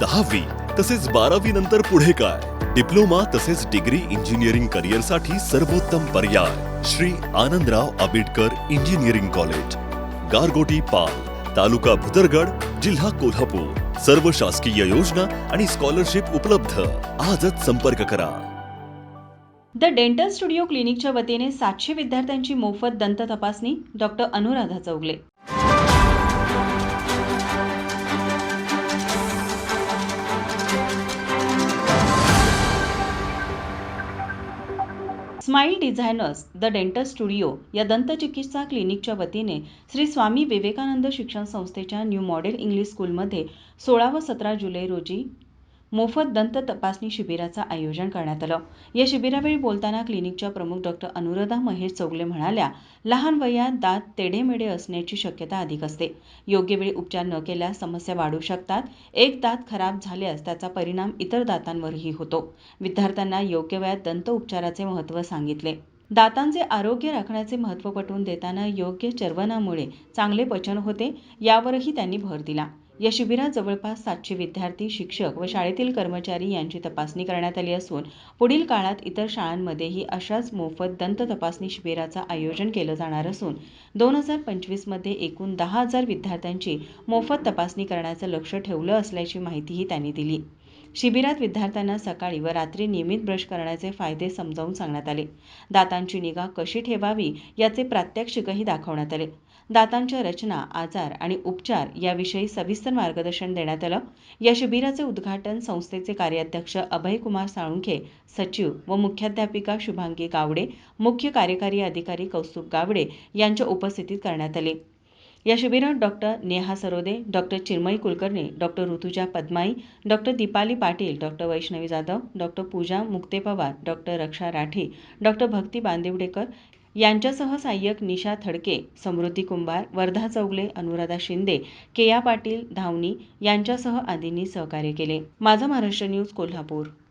दहावी तसेच बारावी नंतर पुढे काय? डिप्लोमा तसेच डिग्री इंजिनिअरिंग करिअरसाठी सर्वोत्तम पर्याय श्री आनंदराव आंबेडकर इंजिनिअरिंग कॉलेज गारगोटी पाल तालुका भुदरगड जिल्हा कोल्हापूर. सर्व शासकीय योजना आणि स्कॉलरशिप उपलब्ध. आजच संपर्क करा. द डेंटल स्टुडिओ क्लिनिकच्या वतीने सातशे विद्यार्थ्यांची मोफत दंत तपासणी doctor Anuradha Chougale. Smile designers the dental studio या दंतचिकित्सा क्लिनिकच्या वतीने श्री स्वामी विवेकानंद शिक्षण संस्थेच्या न्यू मॉडेल इंग्लिश स्कूलमध्ये सोळा व सतरा जुलै रोजी मोफत दंत तपासणी शिबिराचं आयोजन करण्यात आलं. या शिबिरावेळी बोलताना क्लिनिकच्या प्रमुख डॉक्टर अनुराधा महेश चौगले म्हणाल्या लहान वयात दात तेढेमेढे असण्याची शक्यता अधिक असते. योग्य वेळी उपचार न केल्यास समस्या वाढू शकतात. एक दात खराब झाल्यास त्याचा परिणाम इतर दातांवरही होतो. विद्यार्थ्यांना योग्य वयात दंत उपचाराचे महत्त्व सांगितले. दातांचे आरोग्य राखण्याचे महत्त्व पटवून देताना योग्य चर्वणामुळे चांगले पचन होते यावरही त्यांनी भर दिला. या शिबिरात जवळपास सातशे विद्यार्थी शिक्षक व शाळेतील कर्मचारी यांची तपासणी करण्यात आली असून पुढील काळात इतर शाळांमध्येही अशाच मोफत दंत तपासणी शिबिराचं आयोजन केलं जाणार असून दोन हजार पंचवीसमध्ये एकूण दहा हजार विद्यार्थ्यांची मोफत तपासणी करण्याचं लक्ष ठेवलं असल्याची माहितीही त्यांनी दिली. शिबिरात विद्यार्थ्यांना सकाळी व रात्री नियमित ब्रश करण्याचे फायदे समजावून सांगण्यात आले. दातांची निगा कशी ठेवावी याचे प्रात्यक्षिकही दाखवण्यात आले. दातांच्या रचना आजार आणि उपचार याविषयी सविस्तर मार्गदर्शन देण्यात आलं. या शिबिराचे उद्घाटन संस्थेचे कार्याध्यक्ष अभयकुमार साळुंखे सचिव व मुख्याध्यापिका शुभांगी गावडे मुख्य कार्यकारी अधिकारी कौस्तुभ गावडे यांच्या उपस्थितीत करण्यात आले. या शिबिरात doctor Neha Sarode doctor Chinmayi Kulkarni doctor Rutuja Padmai doctor Deepali Patil doctor Vaishnavi Jadhav doctor Pooja Mukte Pawar doctor Raksha Rathi doctor Bhakti Bandivadekar यांच्यासह सहाय्यक निशा थडके समृद्धी कुंभार वर्धा चौगले अनुराधा शिंदे केया पाटील धावनी यांच्यासह आदींनी सहकार्य केले. माझा महाराष्ट्र न्यूज कोल्हापूर.